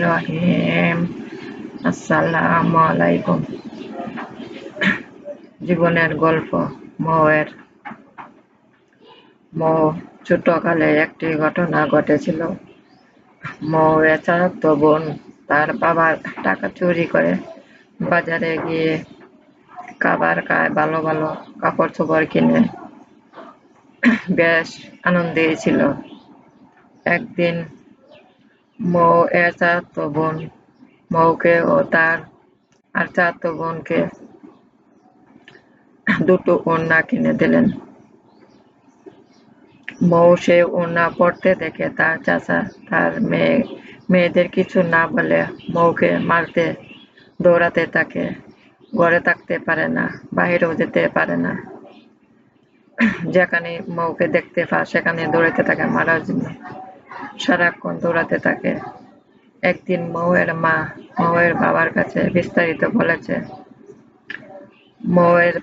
রহিম আসসালামু আলাইকুম জীবনের গল্প, মৌয়ের। মৌ ছোটকালে একটি ঘটনা ঘটেছিল। মৌয়ের চাচাতো বোন তার বাবার টাকা চুরি করে বাজারে গিয়ে খাবার খায়, ভালো ভালো কাপড় চোপড় কিনে। বেশ আনন্দে ছিল। একদিন বোন মৌকে ও তার আর চাচাতো বোনকে দুটো ওড়না কিনে দিলেন। মৌ সে ওড়না পড়তে দেখে তার চাচা, তার মেয়ে, মেয়েদের কিছু না বলে মৌকে মারতে দৌড়াতে থাকে ঘরে থাকতে পারে না, বাহিরেও যেতে পারে না। যেখানে মৌকে দেখতে পায় সেখানে দৌড়াতে থাকে মারার জন্য। সারাক্ষণ দৌড়াতে থাকে। একদিন মৌয়ের মা মৌয়ের বাবার কাছে বিস্তারিত বলেছে মৌয়ের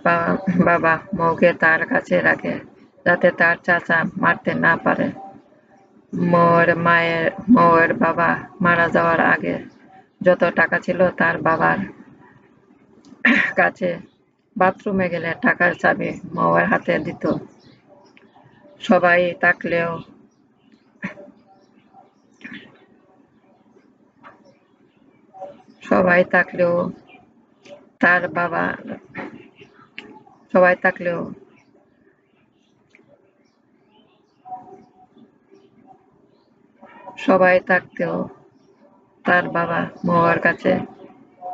বাবা মৌকে তার কাছে রাখে যাতে তার চাচা মারতে না পারে। মৌয়ের মায়ের মৌয়ের বাবা মারা যাওয়ার আগে যত টাকা ছিল তার বাবার কাছে বাথরুমে গেলে টাকার চাবি মৌয়ের হাতে দিত। সবাই থাকলেও সবাই থাকলেও তার বাবা, সবাই থাকলেও সবাই থাকতেও তার বাবা মৌয়ার কাছে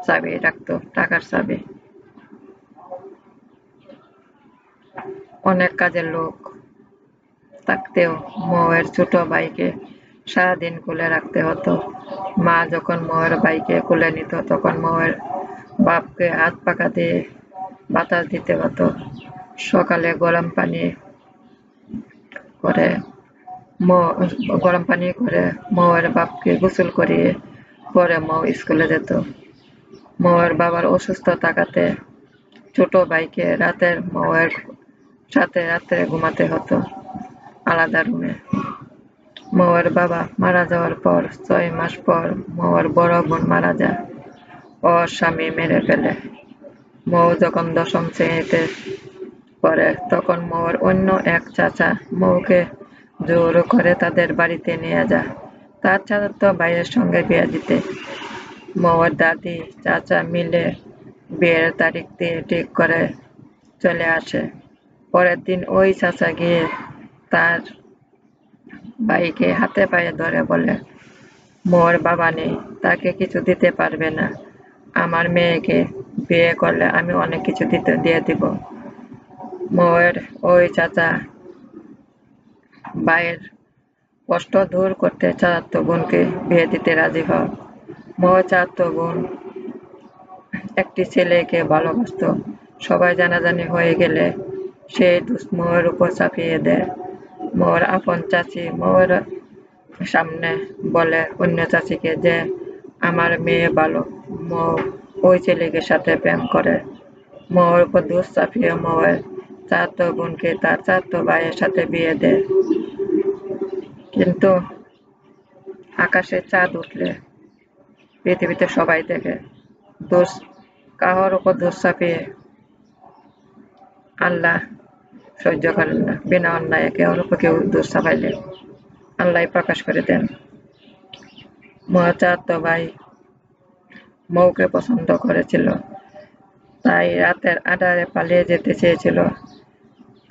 চাবি রাখতো, টাকার চাবি। অনেক কাজের লোক থাকতেও মৌয়ের ছোট ভাইকে সারাদিন খুলে রাখতে হতো। মা যখন মৌয়ের ভাইকে কোলে নিত, তখন মৌয়ের বাপকে হাত পাকা দিয়ে বাতাস দিতে হতো। সকালে গরম পানি করে গরম পানি করে মৌয়ের বাপকে গোসল করিয়ে পরে মৌ স্কুলে যেত। মৌয়ের বাবার অসুস্থ থাকাতে ছোট ভাইকে রাতের মৌয়ের সাথে রাত্রে ঘুমাতে হতো আলাদা রুমে। মৌয়ের বাবা মারা যাওয়ার পর ছয় মাস পর মৌয়ের বড় বোন মারা যায় ওর স্বামী মেরে ফেলে। মৌ যখন দশম শ্রেণীতে পড়ে, তখন মৌর অন্য এক চাচা মৌকে জোর করে তাদের বাড়িতে নিয়ে যায়। তার চাচাতো ভাইয়ের সঙ্গে বিয়ে দিতে। মৌর দাদি, চাচা মিলে বিয়ের তারিখ দিয়ে ঠিক করে চলে আসে। পরের দিন ওই চাচা গিয়ে তার ভাইকে হাতে পায়ে ধরে বলে, মোর বাবা নেই, তাকে কিছু দিতে পারবে না। আমার মেয়েকে বিয়ে করলে আমি অনেক কিছু দিতে, দিয়ে দিব। মোয়ের ওই চাচা ভাইয়ের কষ্ট দূর করতে চাচাতো বোনকে বিয়ে দিতে রাজি হয় মোর চাচাতো বোন একটি ছেলেকে ভালোবাসত। সবাই জানাজানি হয়ে গেলে সে মোয়ের উপর চাপিয়ে দেয়। মোর আপন চাচি মোর সামনে বলে অন্য চাচিকে যে আমার মেয়ে ভালো মৌ ওই ছেলেকে সাথে প্রেম করে। মোর উপর দোষ চাপিয়ে মৌয়ের চারতো বোনকে তার চারতো ভাইয়ের সাথে বিয়ে দেয়। কিন্তু আকাশে চাঁদ উঠলে পৃথিবীতে সবাই দেখে দোষ, কাহর উপর দোষ চাপিয়ে আল্লাহ সহ্য করেন না। বিনা অন্যায় একে কেউ দোষ চাপাইলে আল্লাহ প্রকাশ করে দেন। মহাচাত ভাই মৌকে পছন্দ করেছিল। তাই রাতের আধারে পালিয়ে যেতে চেয়েছিল।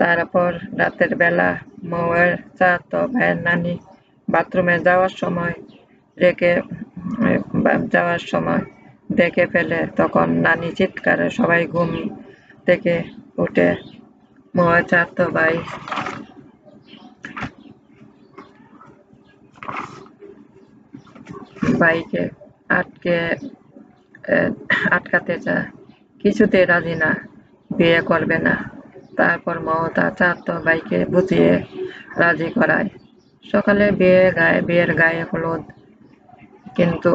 তারপর রাতের বেলা মৌয়ের চাত ভাইয়ের নানি বাথরুমে যাওয়ার সময় রেখে যাওয়ার সময় দেখে ফেলে। তখন নানি চিৎকারে সবাই ঘুম থেকে উঠে মৌয়ের চাত ভাই ভাইকে আটকে আটকাতে চায় কিছুতে রাজি না, বিয়ে করবে না। তারপর মমতা চারতো ভাইকে বুঝিয়ে রাজি করায়। সকালে বিয়ে গায়ে, বিয়ের গায়ে হলুদ। কিন্তু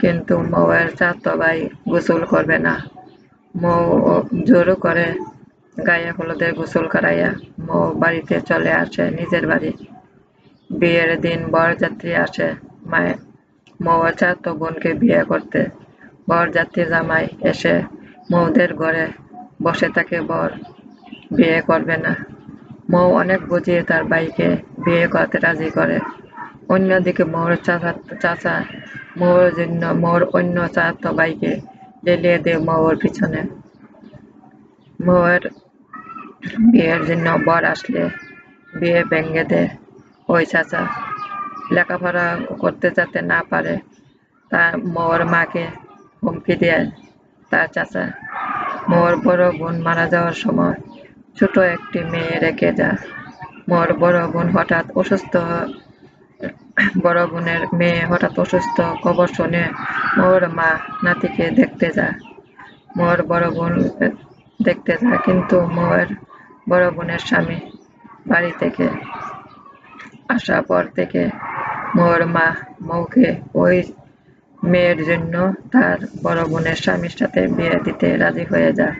কিন্তু মৌয়ের চারতো ভাই গোসল করবে না। মৌ জোর করে গায়ে হলুদের গোসল করাইয়া মৌ বাড়িতে চলে আসে, নিজের বাড়ি। বিয়ের দিন বরযাত্রী আসে, মায়ে মৌয়ের চাচাতো বোনকে বিয়ে করতে। বরযাত্রী জামাই এসে মৌদের ঘরে বসে থাকে, বর বিয়ে করবে না। মৌ অনেক বুঝিয়ে তার ভাইকে বিয়ে করতে রাজি করে। অন্যদিকে মৌর চাচা চাচা, মৌর জন্য, মৌর অন্য চাচাতো ভাইকে লেলিয়ে দেয় মৌর পিছনে। মৌয়ের বিয়ের জন্য বর আসলে বিয়ে ভেঙে দেয়। ওই চাচা লেখাপড়া করতে যাতে না পারে তা মৌর মাকে হুমকি দেয়। তার চাচা, মৌর বড় বোন মারা যাওয়ার সময় ছোট একটি মেয়ে রেখে যায়। মোর বড় বোন হঠাৎ অসুস্থ বড় বোনের মেয়ে হঠাৎ অসুস্থ খবর শুনে মোর মা নাতিকে দেখতে যায়। মোর বড় বোন দেখতে যায়, কিন্তু মৌয়ের বড় বোনের স্বামী বাড়ি থেকে আসার পর থেকে মোর মা মৌকে ওই মেয়ের জন্য তার বড় বোনের স্বামীর সাথে বিয়ে দিতে রাজি হয়ে যায়।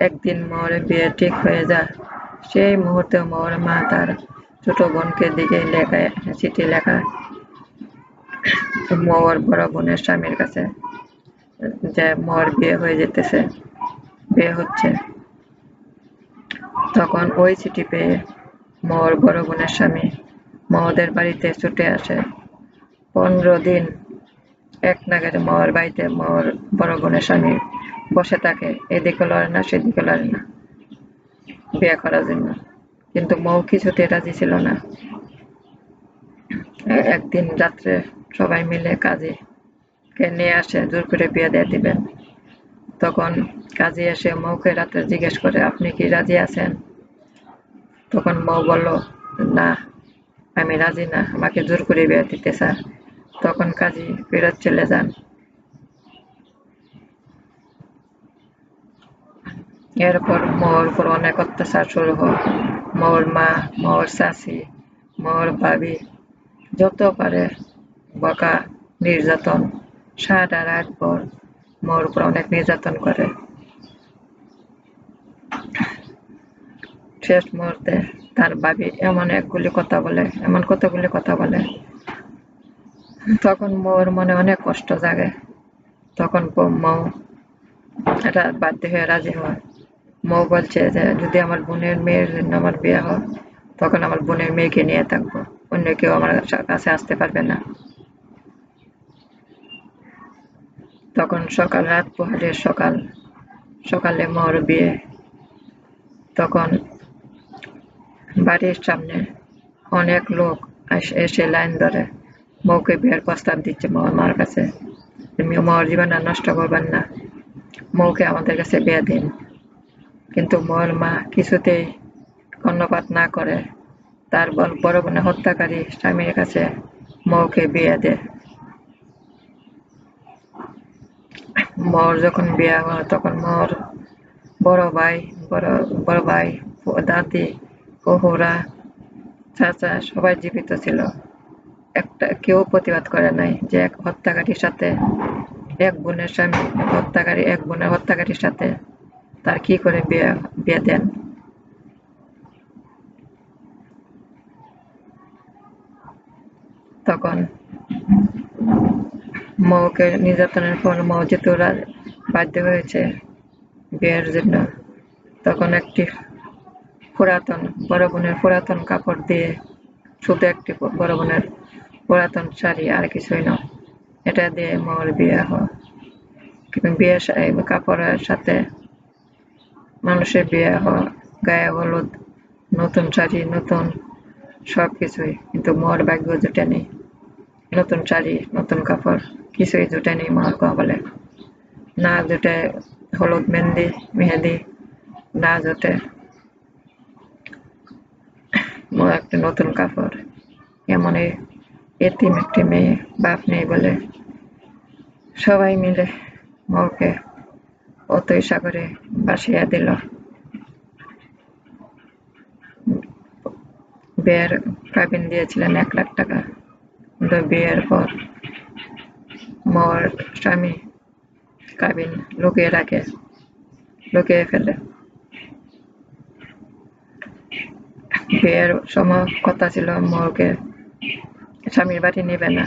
একদিন মোর বিয়ে ঠিক হয়ে যায়। সেই মুহূর্তে মোর মা তার ছোট বোনকে দিকে লেখায়, চিঠি লেখা মোর বড় বোনের স্বামীর কাছে যে মোর বিয়ে হয়ে যেতেছে, বিয়ে হচ্ছে। তখন ওই চিঠি পেয়ে মৌর বড় বোনের স্বামী মৌদের বাড়িতে ছুটে আসে। পনেরো দিন এক নাগারে মৌর বাড়িতে মৌর বড় বোনের স্বামী বসে থাকে। এদিকে লড়ে না, সেদিকে লড়ে না। বিয়ে করার জন্য। কিন্তু মৌ কিছুতে রাজি ছিল না। একদিন রাত্রে সবাই মিলে কাজে কে নিয়ে আসে, জোর করে বিয়ে দিয়ে দিবেন। তখন কাজী এসে মৌকে রাতে জিজ্ঞেস করে, আপনি কি রাজি আছেন? তখন মৌ বলল, না, আমি রাজি না, আমাকে জোর করে বিয়ে দিতে স্যার। তখন কাজী ফেরত চলে যান। এরপর মৌর উপর অনেক অত্যাচার শুরু হয়। মোর মা, মোর চাষি মোর ভাবি, যত পারে বকা, নির্যাতন, সারা রাত ভর মৌর উপর অনেক নির্যাতন করে। শেষ মুহূর্তে তার ভাবি এমন একগুলি কথা বলে, এমন কতগুলি কথা বলে। তখন মৌর মনে অনেক কষ্ট জাগে। তখন মৌ, এটা বাধ্য হয়ে রাজি হয়। মৌ বলছে যে, যদি আমার বোনের মেয়ের জন্য আমার বিয়ে হয়, তখন আমার বোনের মেয়েকে নিয়ে থাকব। অন্য কেউ আমার কাছে আসতে পারবে না। তখন সকাল, রাত পোহালের সকাল, সকালে মৌর বিয়ে। তখন বাড়ির সামনে অনেক লোক এসে লাইন ধরে মৌকে বিয়ের প্রস্তাব দিচ্ছে মৌর কাছে। তুমি মর জীবন আর নষ্ট করবেন না। মৌকে আমাদের কাছে বিয়ে দিন। কিন্তু মৌর মা কিছুতেই কর্ণপাত না করে। তার বড় বোনের হত্যাকারী স্বামীর কাছে মৌকে বিয়ে দেয়। মৌর যখন বিয়া হয়, তখন মৌর। বড় ভাই, বড় বড় ভাই, দাদি বহুরা চাচা সবাই জীবিত ছিল। একটা কেউ প্রতিবাদ করে নাই যে এক হত্যাকারীর সাথে, এক বোনের স্বামী হত্যাকারী, এক বোনের হত্যাকারীর সাথে তার কি করে বিয়ে বিয়ে দেন? তখন মৌকে নির্যাতনের পর মৌ ওরা বাধ্য হয়েছে বিয়ের জন্য। তখন একটি পুরাতন, বড় বোনের পুরাতন কাপড় দিয়ে শুধু একটি বড় বোনের পুরাতন শাড়ি আর কিছুই নয়। এটা দিয়ে মৌর বিয়ে হয়। বিয়ের কাপড়ের সাথে মানুষের বিয়ে হয়। গায়ে হলুদ, নতুন শাড়ি, নতুন সব কিছুই কিন্তু মোর ভাগ্য যেটা নেই। নতুন শাড়ি, নতুন কাপড়। কিছুই জুটেনি মোর বলে। না জুটে হলুদ মেহেন্দি মেহেদি না জুটে একটা নতুন কাপড় এমনই এতিম একটি মেয়ে, বাপ নেই বলে। সবাই মিলে মৌকে অতই সাগরে বাসিয়া দিল। বিয়ের কাবিন দিয়েছিলেন এক লাখ টাকা। কিন্তু বিয়ের পর মোর স্বামী কাবিন লুকিয়ে রাখে, লুকিয়ে ফেলে। বিয়ের সময় কথা ছিল, মোরকে স্বামীর বাড়ি নেবে না,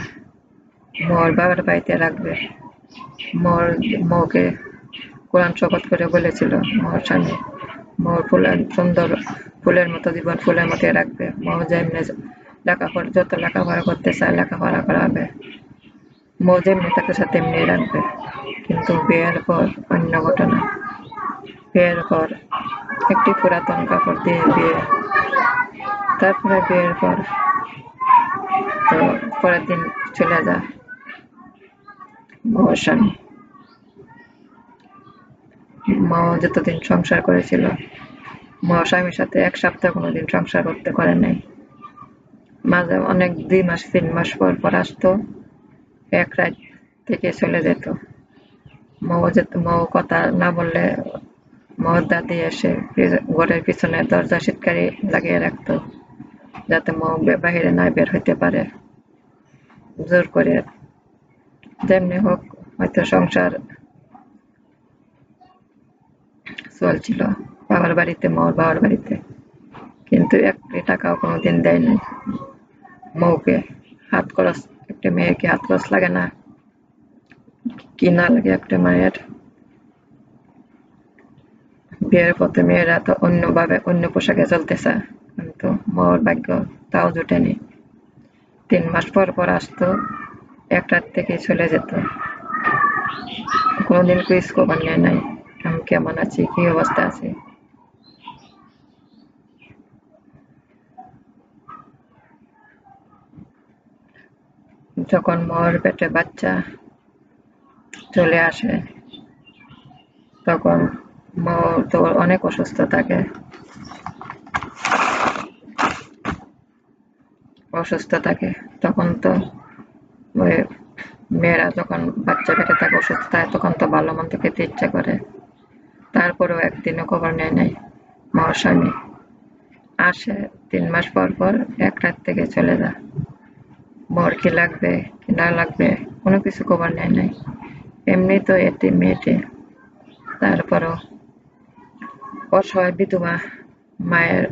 মোর বাবার বাড়িতে রাখবে। মোর, মৌকে কোরআন শপথ করে বলেছিল, মোর স্বামী, মোর ফুলের সুন্দর ফুলের মতো জীবন ফুলের মতো রাখবে। মৌ যেমনি লেখাপড়া, যত লেখাপড়া করতে চায়, লেখাপড়া করাবে। মৌ যেমনি তাকে সাথে তেমনি রাখবে। কিন্তু বিয়ের পর অন্য ঘটনা। বিয়ের পর একটি পুরাতন কাপড় দিয়ে বিয়ে। তারপরে বিয়ের পর তো পরের দিন চলে যায় মৌর স্বামী মা যতদিন সংসার করেছিল মা স্বামীর সাথে এক সপ্তাহ কোনোদিন সংসার করতে করে নাই। মাঝে অনেক দুই মাস, তিন মাস পর পর আসতো। এক রাত থেকে চলে যেত। মৌ কথা না বললে মৌ দাদি এসে ঘরের পিছনে দরজা শীতকারি লাগিয়ে রাখতো, যাতে মৌ বাহিরে না বের হইতে পারে। জোর করে। যেমনি হোক, হয়তো সংসার চলছিল বাবার বাড়িতে মৌর বাবার বাড়িতে। কিন্তু একটি টাকাও কোনোদিন দেয়নি। মৌকে হাত খরচ একটা মেয়েকে খরচ লাগে না। কি না লাগে একটা মায়ের। বিয়ের পথে মেয়েরা তো অন্যভাবে অন্য পোশাকে চলতেছে। কিন্তু মৌর ভাগ্য তাও জুটেনি। তিন মাস পর পর আসতো, এক রাত থেকে চলে যেত। কোনোদিন কুইজ খবর নেয় নাই। আমি কেমন আছি, কি অবস্থা আছে? যখন মর পেটে বাচ্চা চলে আসে, তখন মৌ তো অনেক অসুস্থ থাকে। অসুস্থ থাকে। তখন তো ওই মেয়েরা যখন বাচ্চা পেটে থাকে, অসুস্থ থাকে, তখন তো ভালো মন্দ খেতে ইচ্ছা করে। তারপরেও একদিনও খবর নেয় নাই মার স্বামী। আসে তিন মাস পর পর এক রাত থেকে চলে যায়। বর কি লাগবে কি না লাগবে, কোনো কিছু খবর নেয় নাই। এমনি তো এটি মেয়েটি। তারপরও অসহায় বিধবা মায়ের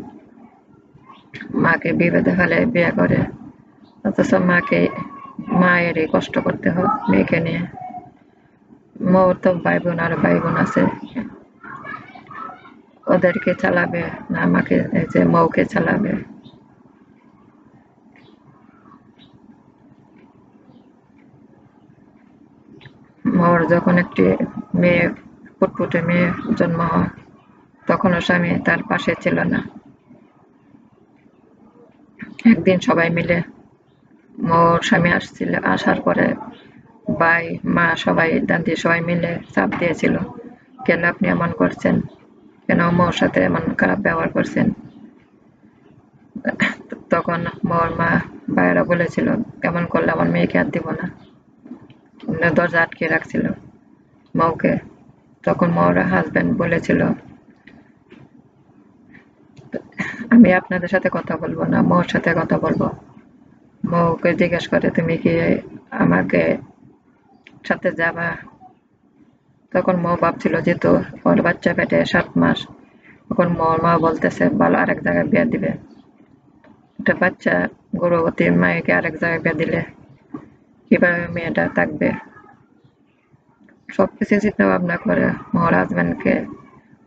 মাকে বিভেদে ফেলে বিয়ে করে। অথচ মাকে, মায়েরই কষ্ট করতে হয় মেয়েকে নিয়ে। মোর তো ভাই বোন আর ভাই বোন আছে। ওদেরকে চালাবে না আমাকে যে মৌকে চালাবে। মোর যখন একটি মেয়ে, ফুটফুটে মেয়ে জন্ম হয় তখন ও স্বামী তার পাশে ছিল না। একদিন সবাই মিলে মোর স্বামী আসছিল, আসার পরে ভাই, মা সবাই, দাদি সবাই মিলে চাপ দিয়েছিল, কেন আপনি এমন করছেন? কেন মোর সাথে এমন খারাপ ব্যবহার করছেন? তখন মোর মা, ভাইয়েরা বলেছিল, কেমন করলে আমার মেয়েকে আর দিব না? দরজা আটকে রাখছিল। মৌকে। তখন মোর হাজবেন্ড বলেছিল, আমি আপনাদের সাথে কথা বলব না, মৌর সাথে কথা বলব। মৌকে জিজ্ঞেস করে, তুমি কি আমাকে সাথে যাবা? তখন মৌ ভাবছিল যেহেতু ওর বাচ্চা পেটে সাত মাস। তখন মোর মা বলতেছে ভালো আরেক জায়গায় বিয়ে দিবে। একটা বাচ্চা গর্ভবতী মায়েকে আরেক জায়গায় বিয়ে দিলে। কীভাবে মেয়েটা থাকবে? সবকিছু চিন্তা ভাবনা করে মোর হাজব্যান্ডকে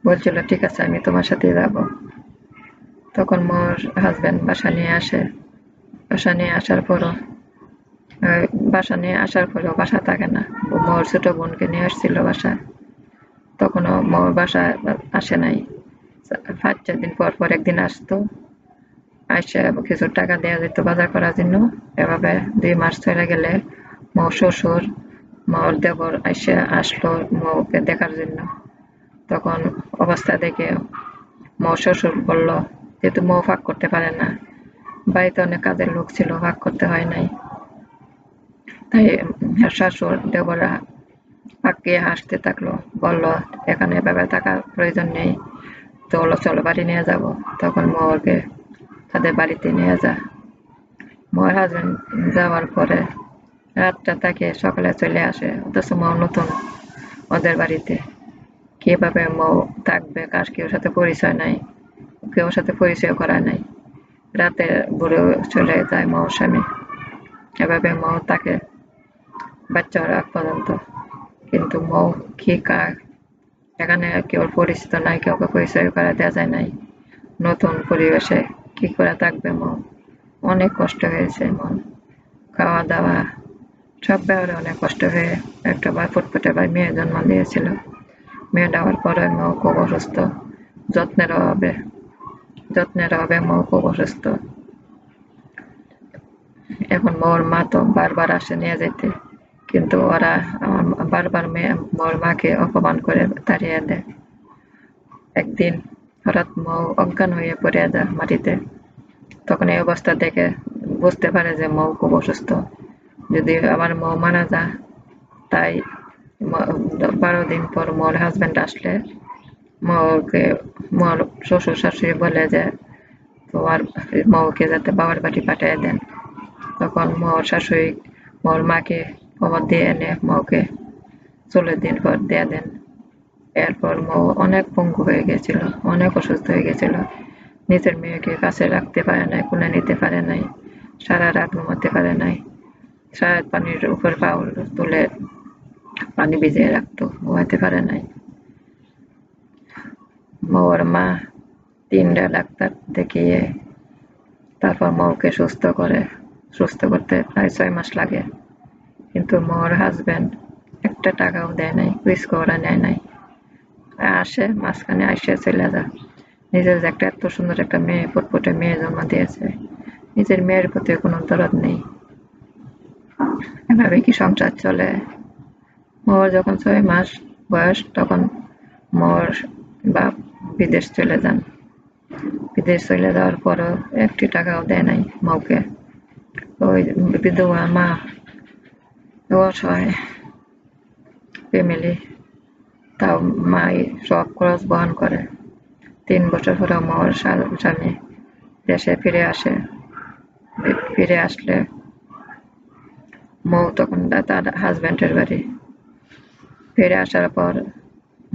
বলছিল, ঠিক আছে, আমি তোমার সাথে যাব। তখন মোর হাজব্যান্ড বাসা নিয়ে আসে। বাসা নিয়ে আসার পরও বাসা নিয়ে আসার পরেও বাসা থাকে না। মোর ছোট বোনকে নিয়ে আসছিল বাসা। তখনও মোর বাসা আসে নাই। পাঁচ, চার দিন পর পর একদিন আসতো। আসে কিছু টাকা দেওয়া যেত বাজার করার জন্য। এভাবে দুই মাস চলে গেলে মৌ শ্বশুর মার দেবর এসে আসলো মৌকে দেখার জন্য। তখন অবস্থা দেখে মৌ শ্বশুর বলল, যেহেতু মৌ ফাঁক করতে পারে না, বাড়িতে অনেক কাজের লোক ছিল ফাঁক করতে হয় নাই। তাই শাশুর দেবরা পাকিয়ে হাসতে থাকল, বলল, এখানে এভাবে থাকার প্রয়োজন নেই। চলো চলো বাড়ি নিয়ে যাব। তখন মৌকে তাদের বাড়িতে নিয়ে যা মোর হাজবেন্ড যাওয়ার পরে রাতটা তাকে সকালে চলে আসে, অথচ মৌ নতুন ওদের বাড়িতে। কীভাবে মৌ থাকবে, কার কেউ সাথে পরিচয় নাই, কেউ সাথে পরিচয় করা নাই। রাতে বুড়ো চলে যায় মৌ স্বামী। এভাবে মাও তাকে বাচ্চা রাখ পর্যন্ত। কিন্তু মৌ কি কার? এখানে কেউ পরিচিত নাই, কাউকে পরিচয় করা দেওয়া যায় নাই। নতুন পরিবেশে কি করে থাকবে মন? অনেক কষ্ট হয়েছে মন। খাওয়া দাওয়া সব ব্যাপারে অনেক কষ্ট হয়ে একটা ভাই, ফুটফুটে ভাই মেয়ে জন্ম দিয়েছিল মেয়ে দেওয়ার পরে মৌ খুব অসুস্থ। যত্নের অভাবে যত্নের অভাবে মৌ খুব অসুস্থ। এখন মোর মা তো বারবার আসে নিয়ে যেতে কিন্তু ওরা আমার বারবার মেয়ে, মোর মাকে অপমান করে তাড়িয়ে দেয়। একদিন হঠাৎ মৌ অজ্ঞান হয়ে পড়ে যায় মাটিতে। তখন এই অবস্থা দেখে বুঝতে পারে যে মৌ খুব অসুস্থ। যদি আমার মৌ মারা যায়, তাই বারো দিন পর মোর হাজব্যান্ড আসলে মৌকে, মোর শ্বশুর শাশুড়ি বলে যে তোমার মৌকে যাতে বাবার বাড়ি পাঠিয়ে দেন। তখন মোর শাশুড়ি, মোর মাকে খবর দিয়ে এনে মৌকে চল্লিশ দিন পর দিয়ে দেন। এরপর মৌ অনেক পঙ্গু হয়ে গেছিল, অনেক অসুস্থ হয়ে গেছিল। নিজের মেয়েকে কাছে রাখতে পারে নাই, কোলে নিতে পারে নাই, সারা রাত ঘুমাতে পারে নাই। সারা পানির উপর পাউল তুলে পানি ভিজিয়ে রাখতো, ঘুমাতে পারে নাই। মৌর মা তিনটা ডাক্তার দেখিয়ে তারপর মৌকে সুস্থ করে, সুস্থ করতে প্রায় ছয় মাস লাগে। কিন্তু মোর হাজব্যান্ড একটা টাকাও দেয় নাই রিস্ক ওরা নেয় নাই। আসে, মাঝখানে আসে চলে যা নিজের একটা এত সুন্দর একটা মেয়ে ফুটফুটে মেয়ে জন্ম দিয়েছে, নিজের মেয়ের প্রতি কোনো দরদ নেই। এভাবে কি সংসার চলে? মোর যখন ছয় মাস বয়স, তখন মোর বাপ বিদেশ চলে যান। বিদেশ চলে যাওয়ার পরও একটি টাকাও দেয় নাই মাকে। ওই বিধবা মা অসহায়। ফ্যামিলি তাও মাই সব খরচ বহন করে। তিন বছর পরে মোর স্বামী দেশে ফিরে আসে। ফিরে আসলে মৌ তখন তার হাজব্যান্ডের বাড়ি। ফিরে আসার পর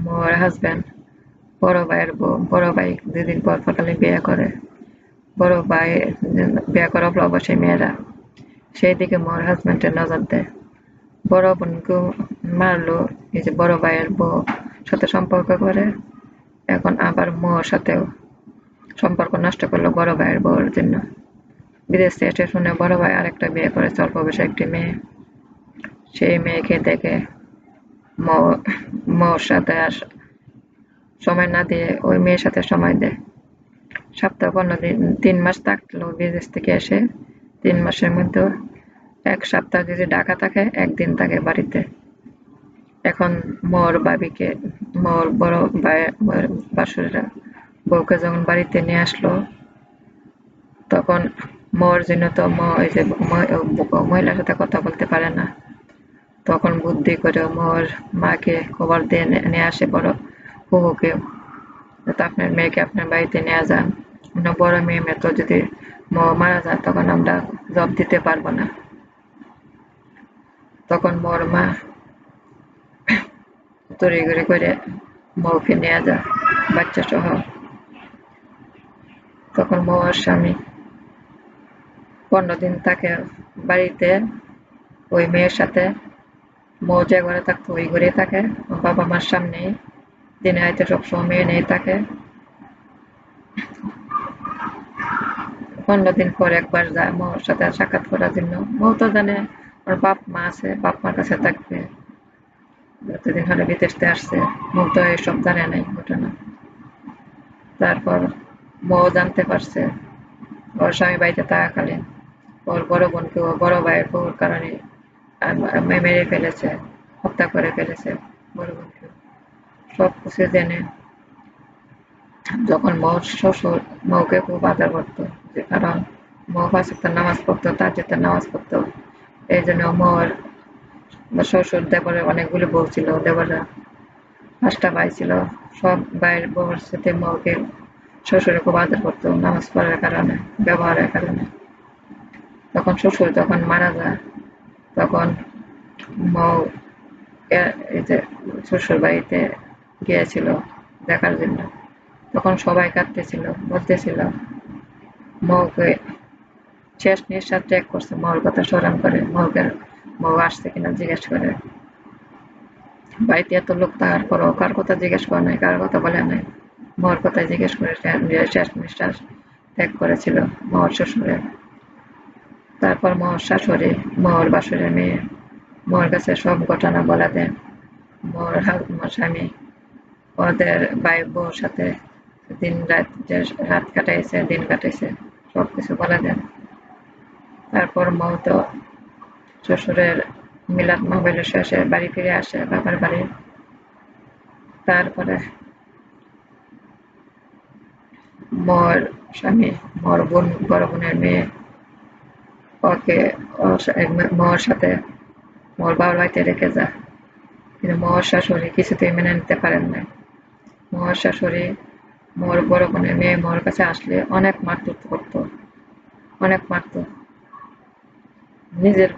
মোর হাজব্যান্ড বড় ভাইয়ের বউ, বড় ভাই দুদিন পর পরকালে বিয়ে করে। বড় ভাই বিয়ে করা অবশ্যই মেয়েরা। সেই দিকে মোর হাজব্যান্ডের নজর দেয়। বড় বোনকে মারলো, এই যে বড় ভাইয়ের বউ সাথে সম্পর্ক করে। এখন আবার মোর সাথেও সম্পর্ক নষ্ট করল বড় ভাইয়ের বউর জন্য। বিদেশ থেকে শুনে বড় ভাই আরেকটা বিয়ে করেছে, অল্প বয়সে একটি মেয়ে। সেই মেয়েকে দেখে মোর সাথে আর সময় না দিয়ে ওই মেয়ের সাথে সময় দেয়। সপ্তাহ পনেরো দিন, তিন মাস থাকল বিদেশ থেকে এসে। তিন মাসের মধ্যে এক সপ্তাহ যদি ডাকা থাকে, একদিন থাকে বাড়িতে। এখন মোর বাবিকে মোর বড় বাসুরেরা বউকে যখন বাড়িতে নিয়ে আসলো, তখন মোর জন্য তো ওই যে মহিলার সাথে কথা বলতে পারে না। তখন বুদ্ধি করে মোর মাকে খবর দিয়ে নিয়ে আসে বড় হুহুকে আপনার মেয়েকে আপনার বাড়িতে নিয়ে যান। বড় মেয়ে মেয়ে তো যদি মারা যায়, তখন আমরা জব দিতে পারব না। তখন মোর মা তড়িঘড়ি করে মৌকে নিয়ে যায়, বাচ্চা সহ। তখন মৌর স্বামী পনেরো দিন থাকে বাড়িতে ওই মেয়ের সাথে মৌ যে ঘরে থাকতো ওই ঘরে থাকে। বাবা মার সামনে দিনে হয়তো সবসময় মেয়ে নেই থাকে। পনেরো দিন পর একবার যায় মৌর সাথে সাক্ষাৎ করার জন্য। মৌ তো জানে, ওর বাপ মা আছে, বাপ মার কাছে থাকবে। যতদিন হলে আসছে মৌ তো এসব জানে নাই ঘটনা। তারপর মৌ জানতে পারছে, ওর স্বামী বাড়িতে থাকাকালীন ওর বড় বোনকে ও বড় ভাইয়ের বউর কারণে মেরে ফেলেছে, হত্যা করে ফেলেছে বড় বোনকে। সব কিছু জেনে যখন মৌ শ্বশুর মৌকে খুব আদর করতো, যে কারণ মৌ পাঁচ নামাজ পড়তো, তার যেতে নামাজ পড়তো, এই জন্য মোর শ্বশুর দেবরের অনেকগুলি বউ ছিল দেবরের পাঁচটা ভাই ছিল, সব ভাইয়ের বউর সাথে মৌকে শ্বশুরে খুব আদর করতো, নামাজ পড়ার কারণে, ব্যবহারের কারণে। তখন শ্বশুর যখন মারা যায়, তখন মৌ এই শ্বশুর বাড়িতে গিয়েছিল দেখার জন্য। তখন সবাই কাঁদতেছিল, বলতেছিল মৌকে শেষ নিঃশ্বাস ত্যাগ করছে মৌর কথা স্মরণ করে মৌকে মৌ আসছে কিনা জিজ্ঞেস করে। বাড়িতে এত লোক থাকার পরও কার কথা জিজ্ঞেস করে নাই, কার কথা বলে নাই। মৌর কথা জিজ্ঞেস করে শেষ নিঃশ্বাস ত্যাগ করেছিল মৌর শ্বশুরে। তারপর মৌর শাশুড়ি মৌর বাসুরের মেয়ে মোর কাছে সব ঘটনা বলা দেন। মোর স্বামী, ওদের ভাই বউর সাথে দিন রাত যে রাত কাটাইছে, দিন কাটাইছে সব কিছু বলে দেন। তারপর মৌ তো শ্বশুরের মিলাদ মোবাইলের শেষে বাড়ি ফিরে আসে, বাবার বাড়ি। তারপরে মোর স্বামী, মোর বোন, বড় বোনের মেয়ে, ওকে মোর সাথে মোর বাবার বাড়িতে রেখে যায়। কিন্তু মোর শাশুড়ি কিছুতেই মেনে নিতে পারেন না মোর শাশুড়ি, মোর বড় বোনের মেয়ে মোর কাছে আসলে অনেক মারতুত করত। অনেক মারত নিজের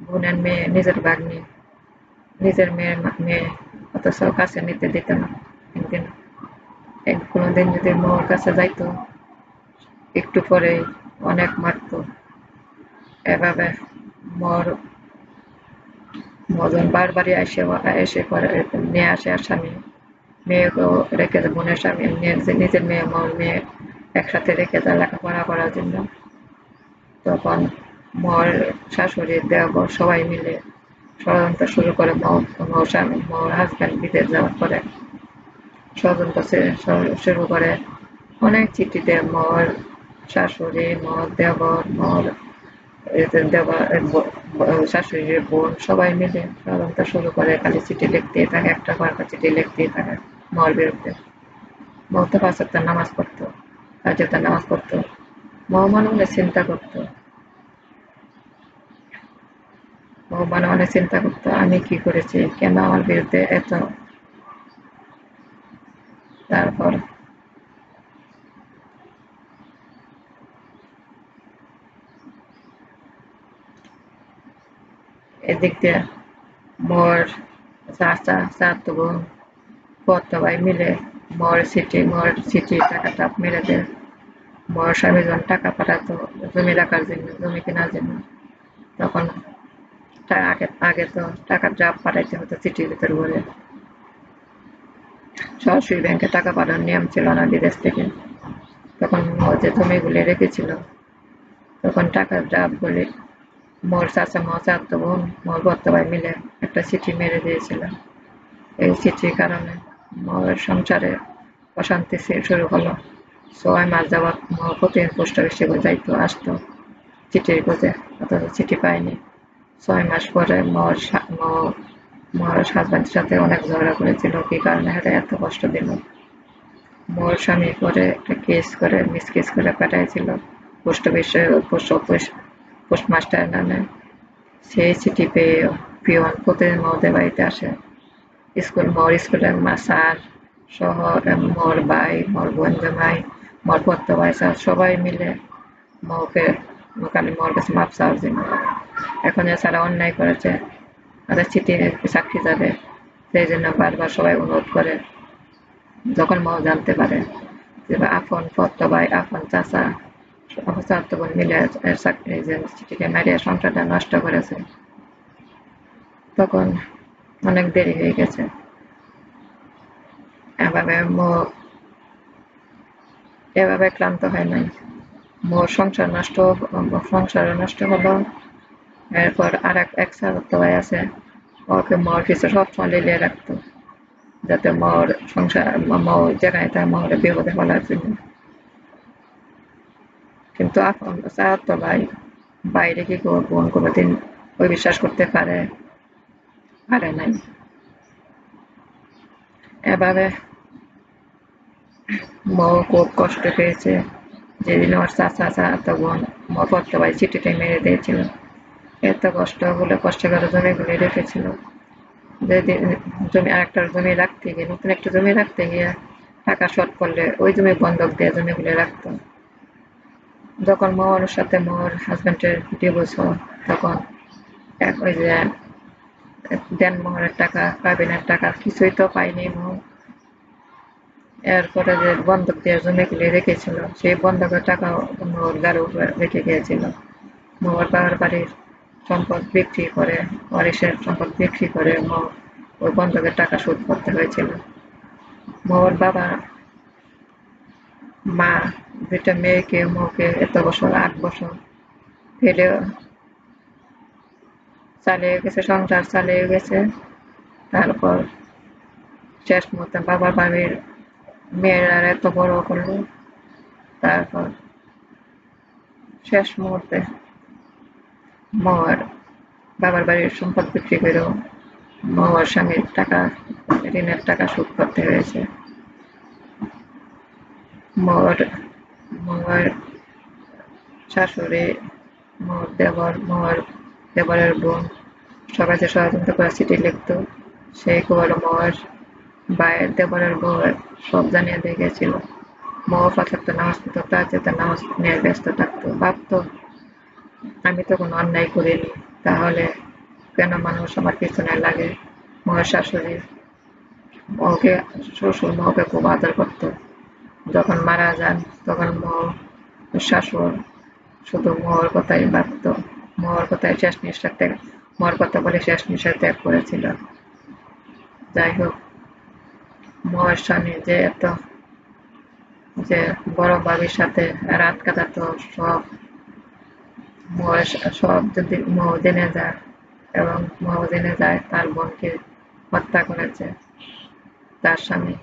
বোনের মেয়ে, নিজের ভাগ্নি নিজের মেয়ের মেয়ে, অথচ কাছে নিতে দিত না একদিন। কোনোদিন যদি মোর কাছে যাইতো, একটু পরে অনেক মারত। এভাবে মোর মদন বারবারই এসে এসে করে নিয়ে আসে আর স্বামী। মেয়েকেও রেখে দেয় বোনের স্বামী নিজের মেয়ে, মোর মেয়ে একসাথে রেখে দেয় লেখাপড়া করার জন্য। তখন মোর শাশুড়ি দেওয়া সবাই মিলে ষড়যন্ত্র শুরু করে স্বামী মোর হাজব্যান্ড বিদেশ যাওয়ার পরে ষড়যন্ত্র শুরু করে। অনেক চিঠি দেয় মোর শাশুড়ি মোর দেবর মোর শাশুড়ির বোন সবাই মিলে ষড়যন্ত্র শুরু করে। খালি চিঠি লিখতেই থাকে, একটা পর চিঠি লিখতেই থাকে মর বিরুদ্ধে। মৌ তো নামাজ পড়তো কাজে নামাজ পড়তো মৌ চিন্তা করতো মৌ মনে চিন্তা করতো, আমি কি করেছি? কেন আমার বিরুদ্ধে এত? তারপর এদিক দিয়ে মোর, চাচা, চাতো, কত ভাই মিলে মোর সিটি মোর সিটি টাকাটা মেরে দেয়। মোর স্বামী যখন টাকা পাঠাতো, জমি রাখার জন্য, জমি কেনার জন্য। তখন আগে আগে তো টাকা পাঠাইতে হতো ভিতর সরাসরি ব্যাংকে টাকা পাঠানোর নিয়ম ছিল না বিদেশ থেকে। তখন যে জমিগুলি রেখেছিল। তখন টাকা ড্রাফ বলে মোর বোন, মোর ভাই মিলে একটা চিঠি মেরে দিয়েছিল। এই চিঠির কারণে মোর সংসারে অশান্তি শুরু হলো। ছয় মাস মোর প্রতিদিন পোস্ট অফিসে যাইতো, আসতো। চিঠির খোঁজে, অথচ চিঠি পাইনি ছয় মাস পরে মোর হাজব্যান্ডের সাথে অনেক ঝগড়া করেছিল। কি কারণে? হাতে এত কষ্ট দিল। মোর স্বামী পরে একটা কেস করে মিস কেস করে পাঠাইছিল। পোস্ট অফিসে, পোস্ট অফিস পোস্টমাস্টার নামে। সেই চিঠি পেয়ে পিওন প্রতিদিন মদের বাড়িতে আসে। স্কুল, মোর স্কুলের মা স্যার সহ মোর ভাই, মোর বোন জামাই, মোর পত্র ভাই স্যার সবাই মিলে মৌকে খালি মোর কাছে মাপ চাওয়ার জন্য। এখন এছাড়া অন্যায় করেছে তাদের চিঠি সাক্ষী যাবে, সেই জন্য বারবার সবাই অনুরোধ করে, যখন মৌ জানতে পারে যে পত্র ভাই চাচা বোন মিলে মারিয়া সংসারটা নষ্ট করেছে, তখন অনেক দেরি হয়ে গেছে। এভাবে মো, এভাবে ক্লান্ত হয় নাই। মোর সংসার নষ্ট সংসার নষ্ট হলো এরপর আর এক এক ভাই আছে ওকে মোর কিছু সবসময় লিলিয়ে রাখতো যাতে মোর সংসার মৌ যেখানে তার মোর বিপদে ফেলার জন্য কিন্তু এখন তো ভাই বাইরে কি বোন কোনোদিন ওই বিশ্বাস করতে পারে পারে নাই এভাবে মৌ খুব কষ্ট পেয়েছে যেদিন ওর চাচা চাচা বোন মপত্ত ভাই চিঠিটা মেরে দিয়েছিল এত কষ্ট বলে কষ্ট করে জমিগুলি রেখেছিল। যেদিন জমি আরেকটা জমি রাখতে গিয়ে, নতুন একটা জমি রাখতে গিয়ে টাকা শর্ট করলে ওই জমি বন্ধক দিয়ে জমিগুলি রাখতো। যখন মোর, সাথে মোর হাজব্যান্ডের ডিভোর্স হয় তখন এক ওই যে দেন মোহরের টাকা কাবিনের টাকা, কিছুই তো পাইনি মোর এরপরে যে বন্ধক দিয়ে জমি কিনে রেখেছিল, সেই বন্ধকের টাকা মোর গাড়ির উপরে রেখে গিয়েছিল। মোর বাবার বাড়ির সম্পদ বিক্রি করে, ওয়ারিশের সম্পদ বিক্রি করে মো ওই বন্ধকের টাকা শোধ করতে হয়েছিল। মোর বাবা, মা দুটা মেয়েকে মোকে এত বছর, আট বছর ফেলে চালিয়ে গেছে, সংসার চালিয়ে গেছে। তারপর শেষ মুহূর্তে বাবার বাড়ির মেয়েরা এত বড় করল। তারপর শেষ মুহূর্তে মোর, বাবার বাড়ির সম্পদ বিক্রি করেও মোর স্বামীর টাকা, ঋণের টাকা শোধ করতে হয়েছে। মোর মোর শাশুড়ি মোর দেবর মোর দেবরের বোন সবাই যে ষড়যন্ত্র করে চিঠি লিখতো। সেই খবর মোর ভাইয়ের দেবরের বউ সব জানিয়ে দিয়ে গেছিল। মৌ থাকতো নামাজ পড়তো, তার নামাজ নিয়ে ব্যস্ত থাকতো, ভাবতো আমি তো কোনো অন্যায় করিনি। তাহলে কেন মানুষ আমার পিছনে লাগে? মোর শাশুড়ি মৌকে শ্বশুর মৌকে খুব আদর করতো। যখন মারা যান, তখন মৌ শাশুড় শুধু মোর কথাই ভাবত। মোর কথায় শেষ নিঃশ্বাস ত্যাগ মোর কথা বলে শেষ নিঃশ্বাস ত্যাগ করেছিল। যাই হোক মোর স্বামী যে এত, যে বড় ভাবির সাথে রাত কাটাতো সব সব যদি মৌ জেনে যায় এবং মৌ জেনে যায়, তার বোনকে হত্যা করেছে তার স্বামী।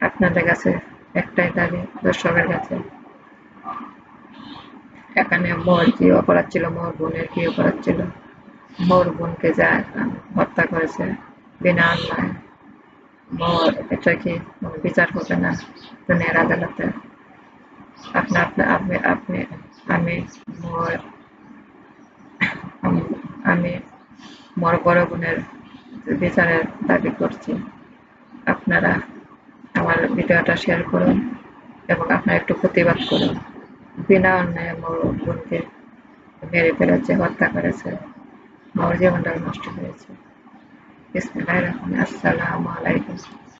আপনাদের কাছে একটাই দাবি, দর্শকের কাছে। এখানে মোর কি অপরাধ ছিল, মোর বোনের কি অপরাধ ছিল? মোর বোনকে যা হত্যা করেছে, বিনা অন্যায়। মোর এটা কি বিচার হবে না দুনিয়ার আদালতে? আমি, মোর বড় বোনের বিচারের দাবি করছি। আপনারা আমার ভিডিওটা শেয়ার করুন এবং আপনারা একটু প্রতিবাদ করুন। বিনা অন্যায় মোর বোনকে মেরে ফেলেছে হত্যা করেছে মোর জীবনটা নষ্ট হয়েছে। রহমানির আসসালামু আলাইকুম।